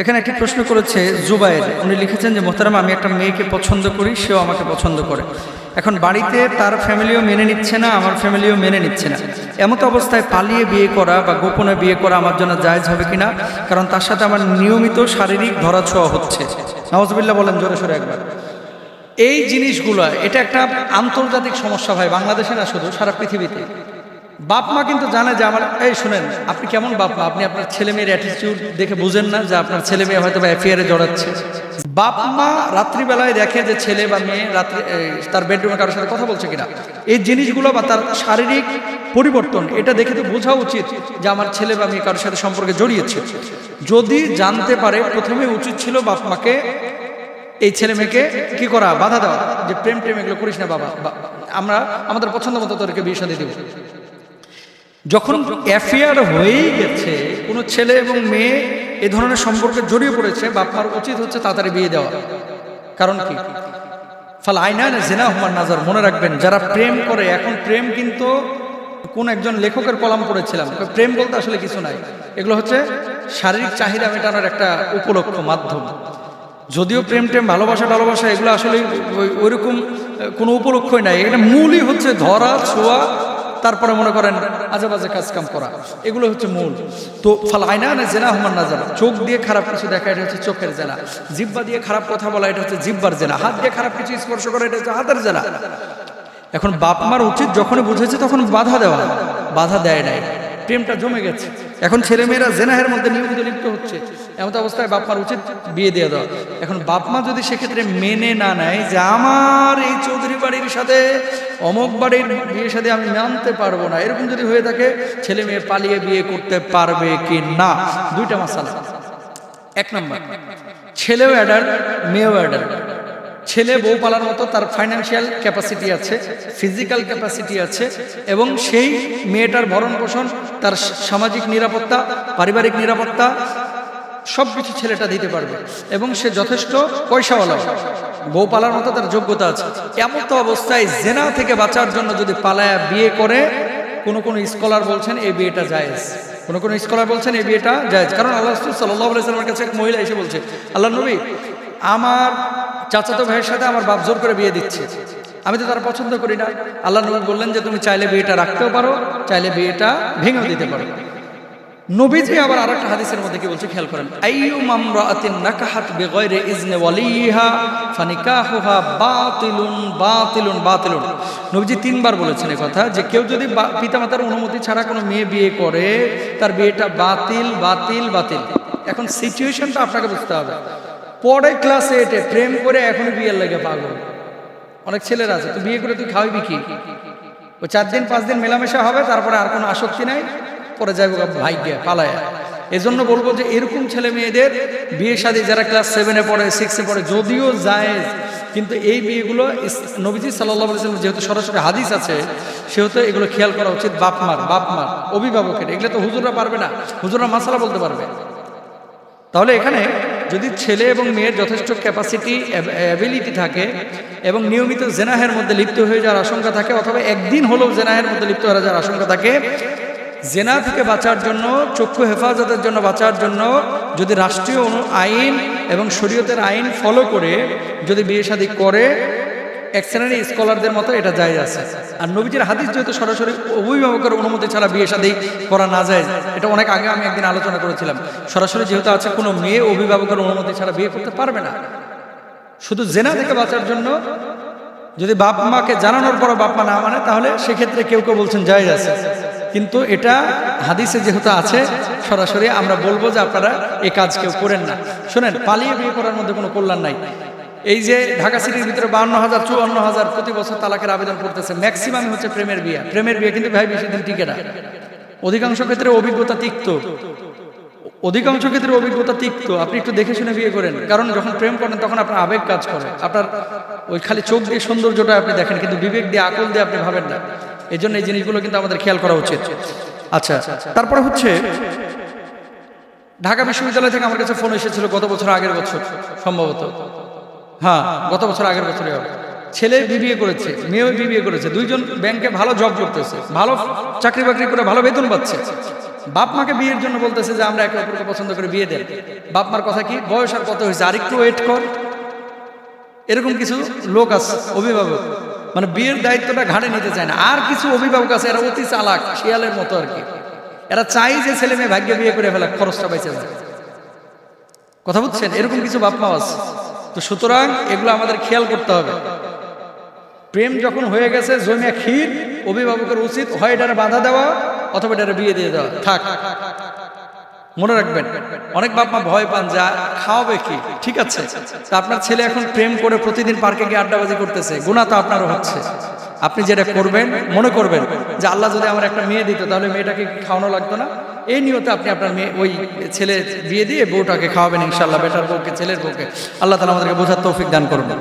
এখানে একটি প্রশ্ন করেছে জুবাইর উনি লিখেছেন যে, মোহতারাম, আমি একটা মেয়েকে পছন্দ করি, সেও আমাকে পছন্দ করে। এখন বাড়িতে তার ফ্যামিলিও মেনে নিচ্ছে না, আমার ফ্যামিলিও মেনে নিচ্ছে না। এমতো অবস্থায় পালিয়ে বিয়ে করা বা গোপনে বিয়ে করা আমার জন্য জায়জ হবে কিনা? কারণ তার সাথে আমার নিয়মিত শারীরিক ধরাছোঁয়া হচ্ছে। নওয়াজবিল্লাহ বলেন জোরে সোরে একবার। এই জিনিসগুলো, এটা একটা আন্তর্জাতিক সমস্যা ভাই, বাংলাদেশে না শুধু, সারা পৃথিবীতে। বাপ মা কিন্তু জানে যে আমার, এই শুনেন, আপনি কেমন বাপ মা? আপনি আপনার ছেলে মেয়ের অ্যাটিটিউড দেখে বুঝেন না যে আপনার ছেলে মেয়ে হয়তো বা অ্যাফেয়ারে জড়াচ্ছে। বাপ মা রাত্রিবেলায় দেখে যে ছেলে বা মেয়ে রাত্রি তার বেডরুমে কারোর সাথে কথা বলছে কিনা। এই জিনিসগুলো বা তার শারীরিক পরিবর্তন, এটা দেখে তো বোঝা উচিত যে আমার ছেলে বা মেয়ে কারোর সাথে সম্পর্কে জড়িয়েছে। যদি জানতে পারে, প্রথমে উচিত ছিল বাপ মাকে এই ছেলে মেয়েকে কি করা, বাধা দেওয়া, যে প্রেম প্রেম এগুলো করিস না বাবা আমরা, আমাদের পছন্দ মতো তোদেরকে বিয়ে সাথে দেব। যখন অ্যাফেয়ার হয়েই গেছে কোনো ছেলে এবং মেয়ে এ ধরনের সম্পর্কে জড়িয়ে পড়েছে বাপমার উচিত হচ্ছে তাড়াতাড়ি বিয়ে দেওয়া। কারণ কি? ফাল আইনান জেনা হুমান নাজার মনে রাখবেন যারা প্রেম করে এখন প্রেম কিন্তু কোন একজন লেখকের কলাম পড়েছিলাম প্রেম বলতে আসলে কিছু নাই। এগুলো হচ্ছে শারীরিক চাহিদা মেটানোর একটা উপলক্ষ মাধ্যম। যদিও প্রেম টেম ভালোবাসা টালোবাসা এগুলো আসলে ওই- ওইরকম কোনো উপলক্ষই নাই। এটা মূলই হচ্ছে ধরা ছোঁয়া তারপরে মনে করেন আজে বাজে কাজ কাম করা। এগুলো হচ্ছে মূল। তো ফাল আয়না না জেনা হুমান না জানা চোখ দিয়ে খারাপ কিছু দেখা, এটা হচ্ছে চোখের জেনা। জিব্বা দিয়ে খারাপ কথা বলা, এটা হচ্ছে জিব্বার জেনা। হাত দিয়ে খারাপ কিছু স্পর্শ করা, এটা হচ্ছে হাতের জেনা। এখন বাপ মার উচিত যখনই বুঝেছে তখন বাধা দেওয়া। বাধা দেয় নাই। প্রেমটা জমে গেছে। এখন ছেলেমেয়েরা জেনাহের মধ্যে নিয়মিত লিপ্ত হচ্ছে। এমন অবস্থায় বাপ মার উচিত বিয়ে দিয়ে দেওয়া। এখন বাপ মা যদি সেক্ষেত্রে মেনে না নেয় যে আমার এই চৌধুরী বাড়ির সাথে অমক বাড়ির বিয়ের সাথে আমি মানতে পারব না। এরকম যদি হয়ে থাকে, ছেলে মেয়ে পালিয়ে বিয়ে করতে পারবে কি না? দুইটা মাসালা। এক নম্বর, ছেলেও অ্যাডাল্ট মেয়েও অ্যাডাল্ট ছেলে বউ পালার মতো তার ফাইন্যান্সিয়াল ক্যাপাসিটি আছে ফিজিক্যাল ক্যাপাসিটি আছে, এবং সেই মেয়েটার ভরণ পোষণ তার সামাজিক নিরাপত্তা, পারিবারিক নিরাপত্তা সব কিছু ছেলেটা দিতে পারবে। এবং সে যথেষ্ট পয়সাওয়ালা। বউ পালার মতো তার যোগ্যতা আছে। এমন তো অবস্থায় জেনা থেকে বাঁচার জন্য যদি পালায়া বিয়ে করে, কোন কোন স্কলার বলছেন, এই বিয়েটা জায়েজ। কোন কোন স্কলার বলছেন, এই বিয়েটা জায়েজ। কারণ আল্লাহ সাল্লাহ সাল্লামের কাছে এক মহিলা এসে বলছে আল্লাহ নবী, আমার চাচাতো ভাইয়ের সাথে আমার বাপ জোর করে বিয়ে দিচ্ছে। আমি তো তারা পছন্দ করি না। আল্লাহ নবী বললেন যে, তুমি চাইলে বিয়েটা রাখতেও পারো, চাইলে বিয়েটা ভেঙেও দিতে পারো। নবীজি আবার আরেকটা হাদিসের মধ্যে কি বলছে? খেয়াল করেন। আইয়ু মামরাতিন নাকাহাত বিগয়রি ইজনে ওয়ালিহা ফানিকাহুহা বাতিলুন বাতিলুন বাতিলুন। নবীজি তিনবার বলেছেন এই কথা যে কেউ যদি বা- পিতামাতার অনুমতি ছাড়া কোনো মেয়ে বিয়ে করে, তার বিয়েটা বাতিল বাতিল বাতিল। এখন সিচুয়েশনটা আপনাকে বুঝতে হবে। পরে ক্লাস এটে প্রেম করে এখন বিয়ের লাগে পাগল। অনেক ছেলেরা আছে, তুই বিয়ে করে তুই খাওয়াবি কি? ও চার দিন, পাঁচ দিন মেলামেশা হবে, তারপরে আর কোনো আসক্তি নাই। পরে যাইব ভাইকে পালায় এজন্য বলব যে এরকম ছেলে মেয়েদের বিয়ে শাদী যারা ক্লাস সেভেনে পড়ে সিক্সে পড়ে, যদিও যায় কিন্তু এই বিয়েগুলো নবীজি সাল্লাহ যেহেতু সরাসরি হাদিস আছে, সেহেতু এগুলো খেয়াল করা উচিত বাপমার বাপমার অভিভাবকের। এগুলো তো হুজুররা পারবে না, হুজুররা মাসালা বলতে পারবে। তাহলে এখানে যদি ছেলে এবং মেয়ের যথেষ্ট ক্যাপাসিটি অ্যাবিলিটি থাকে এবং নিয়মিত জেনাহের মধ্যে লিপ্ত হয়ে যাওয়ার আশঙ্কা থাকে, অথবা একদিন হলেও জেনাহের মধ্যে লিপ্ত হয়ে যাওয়ার আশঙ্কা থাকে জেনা থেকে বাঁচার জন্য, চক্ষু হেফাজতের জন্য বাঁচার জন্য যদি রাষ্ট্রীয় আইন এবং শরীয়তের আইন ফলো করে, যদি বিয়ে শাদী করে, এক শ্রেণির স্কলারদের মতো এটা যায় আছে। আর নবীজির হাদিস যেহেতু সরাসরি অভিভাবকের অনুমতি ছাড়া বিয়ে শাদী করা না যায়, এটা অনেক আগে আমি একদিন আলোচনা করেছিলাম। সরাসরি যেহেতু আছে, কোনো মেয়ে অভিভাবকের অনুমতি ছাড়া বিয়ে করতে পারবে না। শুধু জেনা থেকে বাঁচার জন্য যদি বাপ মাকে জানানোর পর বাপ মা না মানে তাহলে সেক্ষেত্রে কেউ কেউ বলছেন যায় আছে। কিন্তু এটা হাদিসে যেহেতু আছে, সরাসরি আমরা বলব যে আপনারা এই কাজ কেউ করেন না। শোনেন, পালিয়ে বিয়ে করার মধ্যে কোনো কল্যাণ নাই। এই যে ঢাকা সিটির ভিতরে বান্ন হাজার, চুয়ান্ন হাজার প্রতি বছর তালাকের আবেদন করতেছে ম্যাক্সিমাম হচ্ছে প্রেমের বিয়ে। প্রেমের বিয়ে কিন্তু ভাই বেশি দিন টিকে না। অধিকাংশ ক্ষেত্রে অভিজ্ঞতা তিক্ত। অধিকাংশ ক্ষেত্রে অভিজ্ঞতা তিক্ত। আপনি একটু দেখে শুনে বিয়ে করেন। কারণ যখন প্রেম করেন, তখন আপনার আবেগ কাজ করে। আপনার ওই খালি চোখ দিয়ে সৌন্দর্যটা আপনি দেখেন, কিন্তু বিবেক দিয়ে, আকল দিয়ে আপনি ভাবেন না। এই জন্য এই জিনিসগুলো কিন্তু আমাদের খেয়াল করা উচিত। আচ্ছা তারপরে হচ্ছে, ঢাকা বিশ্ববিদ্যালয় থেকে আমার কাছে ফোন এসেছিল গত বছর আগের বছর, সম্ভবত। হ্যাঁ গত বছর আগের বছরই হবে। ছেলে বিবিএ করেছে মেয়েও বিবিএ করেছে, দুইজন ব্যাংকে ভালো জব করতেছে, ভালো চাকরি বাকরি করে ভালো বেতন পাচ্ছে। বাপ মাকে বিয়ের জন্য বলতেছে যে আমরা একে অপরকে পছন্দ করে বিয়ে দেন। বাপ মার কথা কি? বয়স আর কত হয়েছে? আরেকটু ওয়েট কর। এরকম কিছু লোক আছে, অভিভাবক। মানে বিয়ের দায়িত্বটা ঘাড়ে নিতে চায় না। আর কিছু অভিভাবক আছে, এরা অতি চালাক, শিয়ালের মতো আর কি। এরা চাই যে ছেলে মেয়ে ভাগ্যে বিয়ে করে ফেলা খরচটা বেঁচে যায় কথা বুঝছেন? এরকম কিছু বাপ মা আছে। তো সুতরাং এগুলো আমাদের খেয়াল করতে হবে। প্রেম যখন হয়ে গেছে জমিয়া ক্ষীর, অভিভাবকের উচিত হয় এটারে বাধা দেওয়া অথবা এটার বিয়ে দিয়ে দেওয়া। থাক। মনে রাখবেন, অনেক বাপ মা ভয় পান যা খাওয়াবে কি? ঠিক আছে। তা আপনার ছেলে এখন প্রেম করে প্রতিদিন পার্কে গিয়ে আড্ডাবাজি করতেছে গুণা তো আপনারও হচ্ছে। আপনি যেটা করবেন, মনে করবেন যে আল্লাহ যদি আমার একটা মেয়ে দিত, তাহলে মেয়েটাকে খাওয়ানো লাগতো না। এই নিয়তে আপনি আপনার মেয়ে, ওই ছেলে বিয়ে দিয়ে বউটাকে খাওয়াবেন ইনশাল্লাহ বেটার বউকে, ছেলের বউকে। আল্লাহ তালা আমাদেরকে বোঝার তৌফিক দান করবেন